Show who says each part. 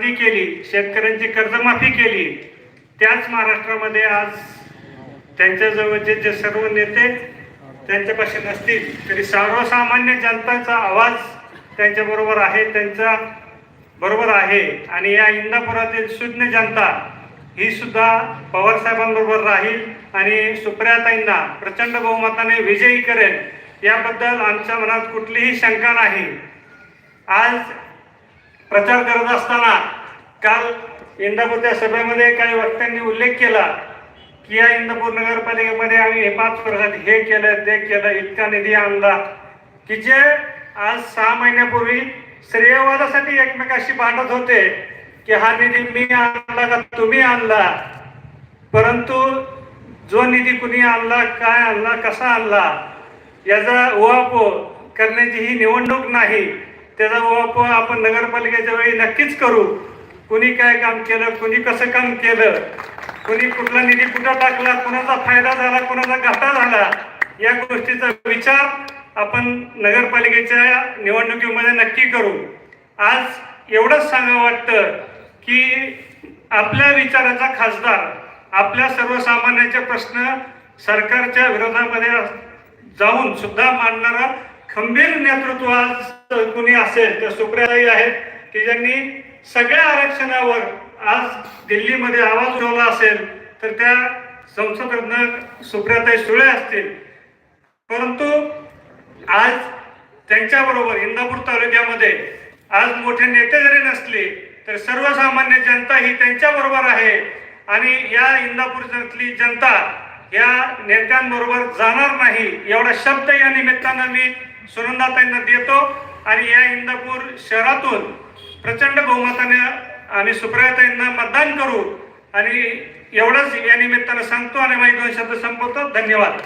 Speaker 1: क्रांती केली शेतकऱ्यांची कर्जमाफी केली त्याच महाराष्ट्रामध्ये आज त्यांच्याजवळचे जे सर्व नेते त्यांच्यापाशी नसतील तरी सर्वसामान्य जनताचा आवाज त्यांच्याबरोबर आहे त्यांचा बरोबर आहे. आणि या इंदापुरातील शून्य जनता ही सुद्धा पवार साहेबांबरोबर राहील आणि सुप्रियाताईंना प्रचंड बहुमताने विजयी करेल. याबद्दल आमच्या मनात कुठलीही शंका नाही. आज प्रचार करत असताना काल इंदापूरच्या सभेमध्ये काही वक्त्यांनी उल्लेख केला की या इंदापूर नगरपालिकेमध्ये आम्ही हे पाच वर्षात हे केलं ते केलं इतका निधी आणला की जे आज सहा महिन्यापूर्वी श्रेयवादासाठी एकमेकाशी भांडत होते की हा निधी मी आणला का तुम्ही आणला? परंतु जो निधी कुणी आणला काय आणला कसा आणला याचा उहापोह करण्याची ही निवडणूक नाही. त्याचा उहापोह आपण नगरपालिकेच्या वेळी नक्कीच करू. कुणी काय काम केलं कुणी कसं काम केलं कुणी कुठला निधी कुठं टाकला कुणाचा फायदा झाला कुणाचा घाटा झाला या गोष्टीचा विचार आपण नगरपालिकेच्या निवडणुकीमध्ये नक्की करू. आज एवढंच सांगावं वाटतं की आपल्या विचाराचा खासदार आपल्या सर्वसामान्यांचे प्रश्न सरकारच्या विरोधामध्ये जाऊन सुद्धा मांडणारा खंबीर नेतृत्व आज कुणी असेल तर सुप्रियाताई आहेत की ज्यांनी सगळ्या आरक्षणावर आज दिल्लीमध्ये आवाज उठवला असेल तर त्या संसदरत्न सुप्रियाताई सुळे असतील. परंतु आज त्यांच्याबरोबर इंदापूर तालुक्यामध्ये आज मोठे नेते जरी नसले तर सर्वसामान्य जनता ही त्यांच्याबरोबर आहे आणि या इंदापूरच्यातली जनता या नेत्यांबरोबर जाणार नाही एवढा शब्द या निमित्तानं मी सुनंदाताईंना देतो आणि या इंदापूर शहरातून प्रचंड बहुमताने आम्ही सुप्रियाताईंना मतदान करू आणि एवढंच या निमित्तानं सांगतो आणि माझे दोन शब्द संपवतो. धन्यवाद.